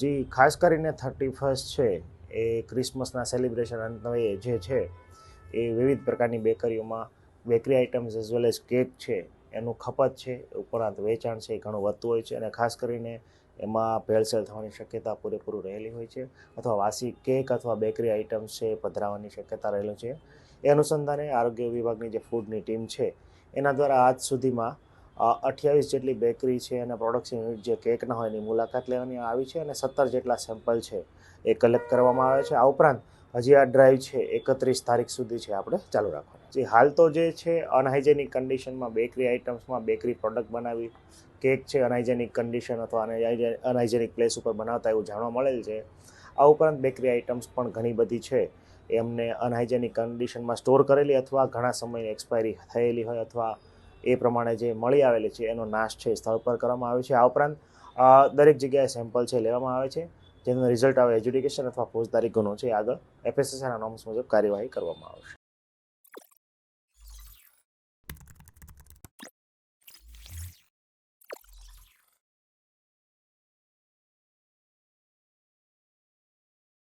જી, ખાસ કરીને thirty first છે, એ ક્રિસમસના સેલિબ્રેશન અન્વયે જે છે, એ વિવિધ પ્રકારની બેકરીઓમાં bakery items as well as cake છે, એનું ખપત છે, ઉપરાંત વેચાણ છે, એ ઘણું વધતું હોય છે અને ખાસ કરીને એમાં ભેળસેળ થવાની શક્યતા પૂરેપૂરું રહેલી હોય છે અથવા વાસી કેક અથવા બેકરી આઇટમ્સ છે, એ પધરાવાની શક્યતા રહેલું છે. એ અનુસંધાને આરોગ્ય વિભાગની જે ફૂડની ટીમ છે, એના દ્વારા આજ સુધીમાં અઠ્યાવીસ જેટલી બેકરી છે અને પ્રોડક્શન યુનિટ જે કેકના હોય એની મુલાકાત લેવાની આવી છે અને સત્તર જેટલા સેમ્પલ છે એ કલેક્ટ કરવામાં આવે છે. આ ઉપરાંત હજી આ ડ્રાઈવ છે, એકત્રીસ તારીખ સુધી છે આપણે ચાલુ રાખવાની. જે હાલ તો જે છે અનહાઇજેનિક કન્ડિશનમાં બેકરી આઇટમ્સમાં બેકરી પ્રોડક્ટ બનાવી કેક છે અનહાઇજેનિક કન્ડિશન અથવા અનહાઇજેનિક પ્લેસ ઉપર બનાવતા એવું જાણવા મળેલ છે. આ ઉપરાંત બેકરી આઇટમ્સ પણ ઘણી બધી છે. એમને અનહાઇજેનિક કન્ડિશનમાં સ્ટોર કરેલી અથવા ઘણા સમયની એક્સપાયરી થયેલી હોય અથવા એ પ્રમાણે જે મળી આવેલી છે, એનો નાશ છે સ્થળ પર કરવામાં આવે છે. આ ઉપરાંત દરેક જગ્યાએ સેમ્પલ છે લેવામાં આવે છે, જેનું રિઝલ્ટ આવે એજ્યુકેશન અથવા ફોજદારી ગુનો છે. આગળ એફએસએસઆઈના નોર્મ્સ મુજબ કાર્યવાહી કરવામાં આવશે.